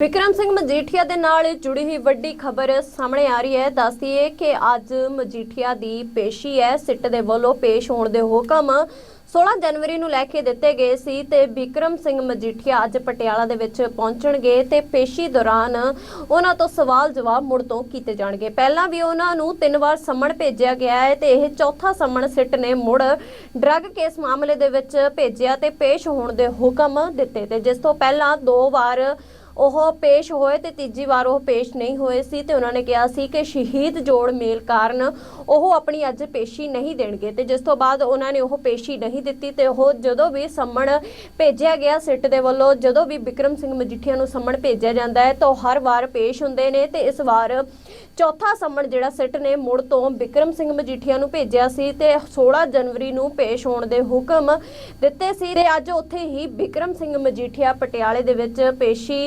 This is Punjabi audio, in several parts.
ਵਿਕਰਮ ਸਿੰਘ ਮਜੀਠੀਆ ਦੇ ਨਾਲ ਜੁੜੀ ਹੋਈ ਵੱਡੀ ਖਬਰ ਸਾਹਮਣੇ ਆ ਰਹੀ ਹੈ। ਦੱਸਦੀਏ ਕਿ ਅੱਜ ਮਜੀਠੀਆ ਦੀ ਪੇਸ਼ੀ ਹੈ। ਸਿੱਟ ਦੇ ਵੱਲੋਂ ਪੇਸ਼ ਹੋਣ ਦੇ ਹੁਕਮ 16 ਜਨਵਰੀ ਨੂੰ ਲੈ ਕੇ ਦਿੱਤੇ ਗਏ ਸੀ ਤੇ ਵਿਕਰਮ ਸਿੰਘ ਮਜੀਠੀਆ ਅੱਜ ਪਟਿਆਲਾ ਦੇ ਵਿੱਚ ਪਹੁੰਚਣਗੇ ਤੇ ਪੇਸ਼ੀ ਦੌਰਾਨ ਉਹਨਾਂ ਤੋਂ ਸਵਾਲ ਜਵਾਬ ਮੁੜ ਤੋਂ ਕੀਤੇ ਜਾਣਗੇ। ਪਹਿਲਾਂ ਵੀ ਉਹਨਾਂ ਨੂੰ ਤਿੰਨ ਵਾਰ ਸੰਮਣ ਭੇਜਿਆ ਗਿਆ ਹੈ ਤੇ ਇਹ ਚੌਥਾ ਸੰਮਣ ਸਿੱਟ ਨੇ ਮੁੜ ਡਰੱਗ ਕੇਸ ਮਾਮਲੇ ਦੇ ਵਿੱਚ ਭੇਜਿਆ ਤੇ ਪੇਸ਼ ਹੋਣ ਦੇ ਹੁਕਮ ਦਿੱਤੇ ਤੇ ਜਿਸ ਤੋਂ ਪਹਿਲਾਂ ਦੋ ਵਾਰ ਉਹ ਪੇਸ਼ ਹੋਏ ਤੇ ਤੀਜੀ ਵਾਰ ਉਹ ਪੇਸ਼ ਨਹੀਂ ਹੋਏ ਸੀ ਤੇ ਉਹਨਾਂ ਨੇ ਕਿਹਾ ਸੀ ਕਿ ਸ਼ਹੀਦ ਜੋੜ ਮੇਲ ਕਾਰਨ ਉਹ ਆਪਣੀ ਅੱਜ ਪੇਸ਼ੀ ਨਹੀਂ ਦੇਣਗੇ ਤੇ ਜਿਸ ਤੋਂ ਬਾਅਦ ਉਹਨਾਂ ਨੇ ਉਹ ਪੇਸ਼ੀ ਨਹੀਂ ਦਿੱਤੀ ਤੇ ਉਹ ਜਦੋਂ ਵੀ ਸੰਮਣ ਭੇਜਿਆ ਗਿਆ ਸਿੱਟ ਦੇ ਵੱਲੋਂ, ਜਦੋਂ ਵੀ ਵਿਕਰਮ ਸਿੰਘ ਮਜੀਠੀਆ ਨੂੰ ਸੰਮਣ ਭੇਜਿਆ ਜਾਂਦਾ ਹੈ, ਤਾਂ ਉਹ ਹਰ ਵਾਰ ਪੇਸ਼ ਹੁੰਦੇ ਨੇ ਤੇ ਇਸ ਵਾਰ ਚੌਥਾ ਸੰਮਣ ਜਿਹੜਾ ਸਿੱਟ ਨੇ ਮੁੜ ਤੋਂ ਵਿਕਰਮ ਸਿੰਘ ਮਜੀਠੀਆ ਨੂੰ ਭੇਜਿਆ ਸੀ ਤੇ 16 ਜਨਵਰੀ ਨੂੰ ਪੇਸ਼ ਹੋਣ ਦੇ ਹੁਕਮ ਦਿੱਤੇ ਸੀ ਤੇ ਅੱਜ ਉੱਥੇ ਹੀ ਵਿਕਰਮ ਸਿੰਘ ਮਜੀਠੀਆ ਪਟਿਆਲੇ ਦੇ ਵਿੱਚ ਪੇਸ਼ੀ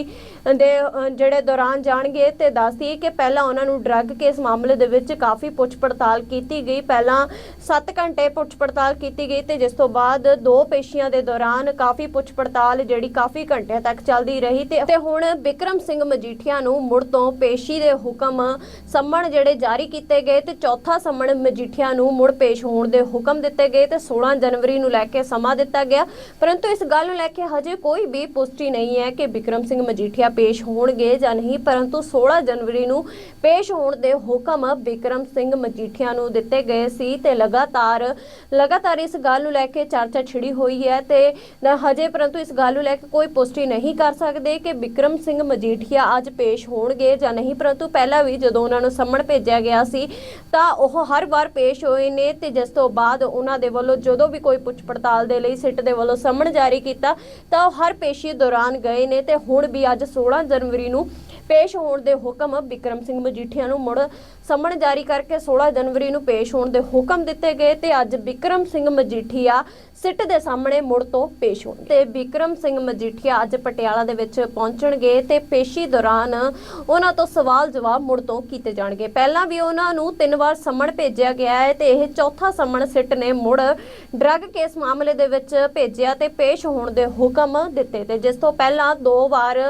ਦੇ ਜਿਹੜੇ ਦੌਰਾਨ ਜਾਣਗੇ ਤੇ ਦੱਸਦੀ ਕਿ ਪਹਿਲਾਂ ਉਹਨਾਂ ਨੂੰ ਡਰੱਗ ਕੇਸ ਮਾਮਲੇ ਦੇ ਵਿੱਚ ਕਾਫੀ ਪੁੱਛ ਪੜਤਾਲ ਕੀਤੀ ਗਈ। ਪਹਿਲਾਂ 7 ਘੰਟੇ ਪੁੱਛ ਪੜਤਾਲ ਕੀਤੀ ਗਈ ਤੇ ਜਿਸ ਤੋਂ ਬਾਅਦ ਦੋ ਪੇਸ਼ੀਆਂ ਦੇ ਦੌਰਾਨ ਕਾਫੀ ਪੁੱਛ ਪੜਤਾਲ ਜਿਹੜੀ ਕਾਫੀ ਘੰਟਿਆਂ ਤੱਕ ਚੱਲਦੀ ਰਹੀ ਤੇ ਹੁਣ ਵਿਕਰਮ ਸਿੰਘ ਮਜੀਠੀਆ ਨੂੰ ਮੁੜ ਤੋਂ ਪੇਸ਼ੀ ਦੇ ਹੁਕਮ ਸੰਮਣ ਜਿਹੜੇ ਜਾਰੀ ਕੀਤੇ ਗਏ ਤੇ ਚੌਥਾ ਸੰਮਣ ਮਜੀਠੀਆ ਨੂੰ ਮੁੜ ਪੇਸ਼ ਹੋਣ ਦੇ ਹੁਕਮ ਦਿੱਤੇ ਗਏ ਤੇ 16 ਜਨਵਰੀ ਨੂੰ ਲੈ ਕੇ ਸਮਾਂ ਦਿੱਤਾ ਗਿਆ। ਪਰੰਤੂ ਇਸ ਗੱਲ ਨੂੰ ਲੈ ਕੇ ਹਜੇ ਕੋਈ ਵੀ ਪੁਸ਼ਟੀ ਨਹੀਂ ਹੈ ਕਿ ਵਿਕਰਮ ਸਿੰਘ ਮਜੀਠੀਆ ਪੇਸ਼ ਹੋਣਗੇ ਜਾਂ ਨਹੀਂ, ਪਰੰਤੂ 16 ਜਨਵਰੀ ਨੂੰ ਪੇਸ਼ ਹੋਣ ਦੇ ਹੁਕਮ ਵਿਕਰਮ ਸਿੰਘ ਮਜੀਠੀਆ ਨੂੰ ਦਿੱਤੇ ਗਏ ਸੀ ਤੇ ਲਗਾਤਾਰ ਲਗਾਤਾਰ ਇਸ ਗੱਲ ਨੂੰ ਲੈ ਕੇ ਚਰਚਾ ਛਿੜੀ ਹੋਈ ਹੈ ਤੇ ਹਜੇ ਪਰੰਤੂ ਇਸ ਗੱਲ ਨੂੰ ਲੈ ਕੇ ਕੋਈ ਪੁਸ਼ਟੀ ਨਹੀਂ ਕਰ ਸਕਦੇ ਕਿ ਵਿਕਰਮ ਸਿੰਘ ਮਜੀਠੀਆ ਅੱਜ ਪੇਸ਼ ਹੋਣਗੇ ਜਾਂ ਨਹੀਂ, ਪਰੰਤੂ ਪਹਿਲਾਂ ਵੀ ਜਦੋਂ ਉਹਨਾਂ ਨੂੰ ਸੰਮਣ ਭੇਜਿਆ ਗਿਆ ਸੀ, ਤਾਂ ਉਹ ਹਰ ਵਾਰ ਪੇਸ਼ ਹੋਏ ਨੇ ਤੇ ਜਿਸ ਤੋਂ ਬਾਅਦ ਉਹਨਾਂ ਦੇ ਵੱਲੋਂ ਜਦੋਂ ਵੀ ਕੋਈ ਪੁੱਛ ਪੜਤਾਲ ਦੇ ਲਈ ਸਿੱਟ ਦੇ ਵੱਲੋਂ ਸੰਮਣ ਜਾਰੀ ਕੀਤਾ, ਤਾਂ ਉਹ ਹਰ ਪੇਸ਼ੀ ਦੌਰਾਨ ਗਏ ਨੇ ਤੇ ਹੁਣ ਵੀ ਅੱਜ 16 ਜਨਵਰੀ ਨੂੰ ਪੇਸ਼ ਹੋਣ ਦੇ ਹੁਕਮ ਬਿਕਰਮ ਸਿੰਘ ਮਜੀਠੀਆ ਨੂੰ ਮੁੜ ਸੰਮਣ ਜਾਰੀ ਕਰਕੇ 16 ਜਨਵਰੀ ਨੂੰ ਪੇਸ਼ ਹੋਣ ਦੇ ਹੁਕਮ ਦਿੱਤੇ ਗਏ ਤੇ ਅੱਜ ਬਿਕਰਮ ਸਿੰਘ ਮਜੀਠੀਆ ਸਿੱਟ ਦੇ ਸਾਹਮਣੇ ਮੁੜ ਤੋਂ ਪੇਸ਼ ਹੋਣਗੇ। ਤੇ ਬਿਕਰਮ ਸਿੰਘ ਮਜੀਠੀਆ ਅੱਜ ਪਟਿਆਲਾ ਦੇ ਵਿੱਚ ਪਹੁੰਚਣਗੇ ਤੇ ਪੇਸ਼ੀ ਦੌਰਾਨ ਉਹਨਾਂ ਤੋਂ ਸਵਾਲ ਜਵਾਬ ਮੁੜ ਤੋਂ ਕੀਤੇ ਜਾਣਗੇ। ਪਹਿਲਾਂ ਵੀ ਉਹਨਾਂ ਨੂੰ ਤਿੰਨ ਵਾਰ ਸੰਮਣ ਭੇਜਿਆ ਗਿਆ ਹੈ ਤੇ ਇਹ ਚੌਥਾ ਸੰਮਣ ਸਿੱਟ ਨੇ ਮੁੜ ਡਰੱਗ ਕੇਸ ਮਾਮਲੇ ਦੇ ਵਿੱਚ ਭੇਜਿਆ ਤੇ ਪੇਸ਼ ਹੋਣ ਦੇ ਹੁਕਮ ਦਿੱਤੇ ਤੇ ਜਿਸ ਤੋਂ ਪਹਿਲਾਂ ਦੋ ਵਾਰ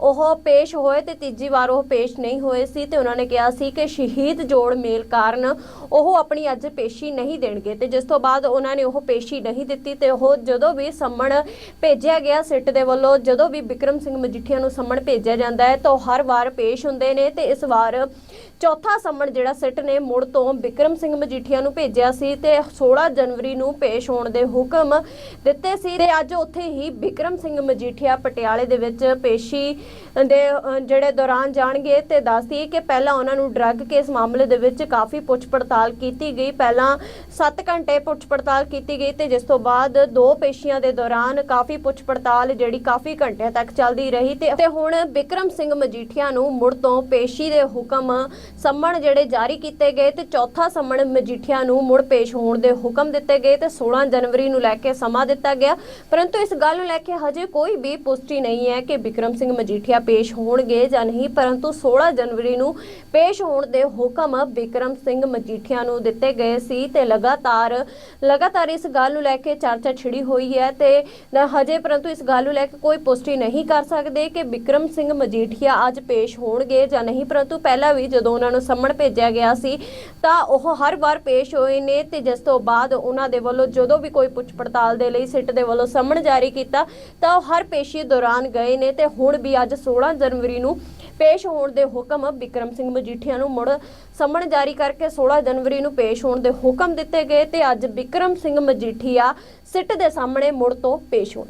ਉਹ ਪੇਸ਼ ਹੋਏ ਤੇ ਤੀਜੀ ਵਾਰ ਉਹ ਪੇਸ਼ ਨਹੀਂ ਹੋਏ ਸੀ ਤੇ ਉਹਨਾਂ ਨੇ ਕਿਹਾ ਸੀ ਕਿ ਸ਼ਹੀਦ ਜੋੜ ਮੇਲ ਕਾਰਨ ਉਹ ਆਪਣੀ ਅੱਜ ਪੇਸ਼ੀ ਨਹੀਂ ਦੇਣਗੇ ਤੇ ਜਿਸ ਤੋਂ ਬਾਅਦ ਉਹਨਾਂ ਨੇ ਉਹ ਪੇਸ਼ੀ ਨਹੀਂ ਦਿੱਤੀ ਤੇ ਉਹ ਜਦੋਂ ਵੀ ਸੰਮਣ ਭੇਜਿਆ ਗਿਆ ਸਿੱਟ ਦੇ ਵੱਲੋਂ, ਜਦੋਂ ਵੀ ਵਿਕਰਮ ਸਿੰਘ ਮਜੀਠੀਆ ਨੂੰ ਸੰਮਣ ਭੇਜਿਆ ਜਾਂਦਾ ਹੈ ਤਾਂ ਉਹ ਹਰ ਵਾਰ ਪੇਸ਼ ਹੁੰਦੇ ਨੇ ਤੇ ਇਸ ਵਾਰ ਚੌਥਾ ਸੰਮਣ ਜਿਹੜਾ ਸਿੱਟ ਨੇ ਮੁੜ ਤੋਂ ਵਿਕਰਮ ਸਿੰਘ ਮਜੀਠੀਆ ਨੂੰ ਭੇਜਿਆ ਸੀ ਤੇ 16 ਜਨਵਰੀ ਨੂੰ ਪੇਸ਼ ਹੋਣ ਦੇ ਹੁਕਮ ਦਿੱਤੇ ਸੀ ਤੇ ਅੱਜ ਉੱਥੇ ਹੀ ਵਿਕਰਮ ਸਿੰਘ ਮਜੀਠੀਆ ਪਟਿਆਲੇ ਦੇ ਵਿੱਚ ਪੇਸ਼ੀ ਦੇ ਜਿਹੜੇ ਦੌਰਾਨ ਜਾਣਗੇ ਤੇ ਦੱਸਦੀ ਕਿ ਪਹਿਲਾਂ ਉਹਨਾਂ ਨੂੰ ਡਰੱਗ ਕੇਸ ਮਾਮਲੇ ਦੇ ਵਿੱਚ ਕਾਫੀ ਪੁੱਛ ਪੜਤਾਲ ਕੀਤੀ ਗਈ। ਪਹਿਲਾਂ 7 ਘੰਟੇ ਪੁੱਛ ਪੜਤਾਲ ਕੀਤੀ ਗਈ ਤੇ ਜਿਸ ਤੋਂ ਬਾਅਦ ਦੋ ਪੇਸ਼ੀਆਂ ਦੇ ਦੌਰਾਨ ਕਾਫੀ ਪੁੱਛ ਪੜਤਾਲ ਜਿਹੜੀ ਕਾਫੀ ਘੰਟਿਆਂ ਤੱਕ ਚੱਲਦੀ ਰਹੀ ਤੇ ਤੇ ਹੁਣ ਵਿਕਰਮ ਸਿੰਘ ਮਜੀਠੀਆ ਨੂੰ ਮੁੜ ਤੋਂ ਪੇਸ਼ੀ ਦੇ ਹੁਕਮ ਸੰਮਣ ਜਿਹੜੇ ਜਾਰੀ ਕੀਤੇ ਗਏ ਤੇ ਚੌਥਾ ਸੰਮਣ ਮਜੀਠੀਆ ਨੂੰ ਮੁੜ ਪੇਸ਼ ਹੋਣ ਦੇ ਹੁਕਮ ਦਿੱਤੇ ਗਏ ਤੇ 16 ਜਨਵਰੀ ਨੂੰ ਲੈ ਕੇ ਸਮਾਂ ਦਿੱਤਾ ਗਿਆ। ਪਰੰਤੂ ਇਸ ਗੱਲ ਨੂੰ ਲੈ ਕੇ ਹਜੇ ਕੋਈ ਵੀ ਪੁਸ਼ਟੀ ਨਹੀਂ ਹੈ ਕਿ ਵਿਕਰਮ ਸਿੰਘ ਮਜੀਠੀਆ ਪੇਸ਼ ਹੋਣਗੇ ਜਾਂ ਨਹੀਂ, ਪਰੰਤੂ 16 ਜਨਵਰੀ ਨੂੰ ਪੇਸ਼ ਹੋਣ ਦੇ ਹੁਕਮ ਵਿਕਰਮ ਸਿੰਘ ਮਜੀਠੀਆ ਨੂੰ ਦਿੱਤੇ ਗਏ ਸੀ ਤੇ ਲਗਾਤਾਰ ਲਗਾਤਾਰ ਇਸ ਗੱਲ ਨੂੰ ਲੈ ਕੇ ਚਰਚਾ ਛਿੜੀ ਹੋਈ ਹੈ ਤੇ ਹਜੇ ਪਰੰਤੂ ਇਸ ਗੱਲ ਨੂੰ ਲੈ ਕੇ ਕੋਈ ਪੁਸ਼ਟੀ ਨਹੀਂ ਕਰ ਸਕਦੇ ਕਿ ਵਿਕਰਮ ਸਿੰਘ ਮਜੀਠੀਆ ਅੱਜ ਪੇਸ਼ ਹੋਣਗੇ ਜਾਂ ਨਹੀਂ। ਪਰੰਤੂ ਪਹਿਲਾਂ ਵੀ ਜਦੋਂ ਉਹਨਾਂ ਨੂੰ ਸੰਮਣ ਭੇਜਿਆ ਗਿਆ ਸੀ, ਤਾਂ ਉਹ ਹਰ ਵਾਰ ਪੇਸ਼ ਹੋਏ ਨੇ ਤੇ ਜਿਸ ਤੋਂ ਬਾਅਦ ਉਹਨਾਂ ਦੇ ਵੱਲੋਂ ਜਦੋਂ ਵੀ ਕੋਈ ਪੁੱਛ ਪੜਤਾਲ ਦੇ ਲਈ ਸਿੱਟ ਦੇ ਵੱਲੋਂ ਸੰਮਣ ਜਾਰੀ ਕੀਤਾ, ਤਾਂ ਉਹ ਹਰ ਪੇਸ਼ੀ ਦੌਰਾਨ ਗਏ ਨੇ ਤੇ ਹੁਣ ਵੀ ਅੱਜ 16 ਜਨਵਰੀ ਨੂੰ ਪੇਸ਼ ਹੋਣ ਦੇ ਹੁਕਮ ਬਿਕਰਮ ਸਿੰਘ ਮਜੀਠੀਆ ਨੂੰ ਮੁੜ ਸੰਮਣ ਜਾਰੀ ਕਰਕੇ 16 ਜਨਵਰੀ ਨੂੰ ਪੇਸ਼ ਹੋਣ ਦੇ ਹੁਕਮ ਦਿੱਤੇ ਗਏ ਤੇ ਅੱਜ ਬਿਕਰਮ ਸਿੰਘ ਮਜੀਠੀਆ ਸਿੱਟ ਦੇ ਸਾਹਮਣੇ ਮੁੜ ਤੋਂ ਪੇਸ਼ ਹੋਣਗੇ।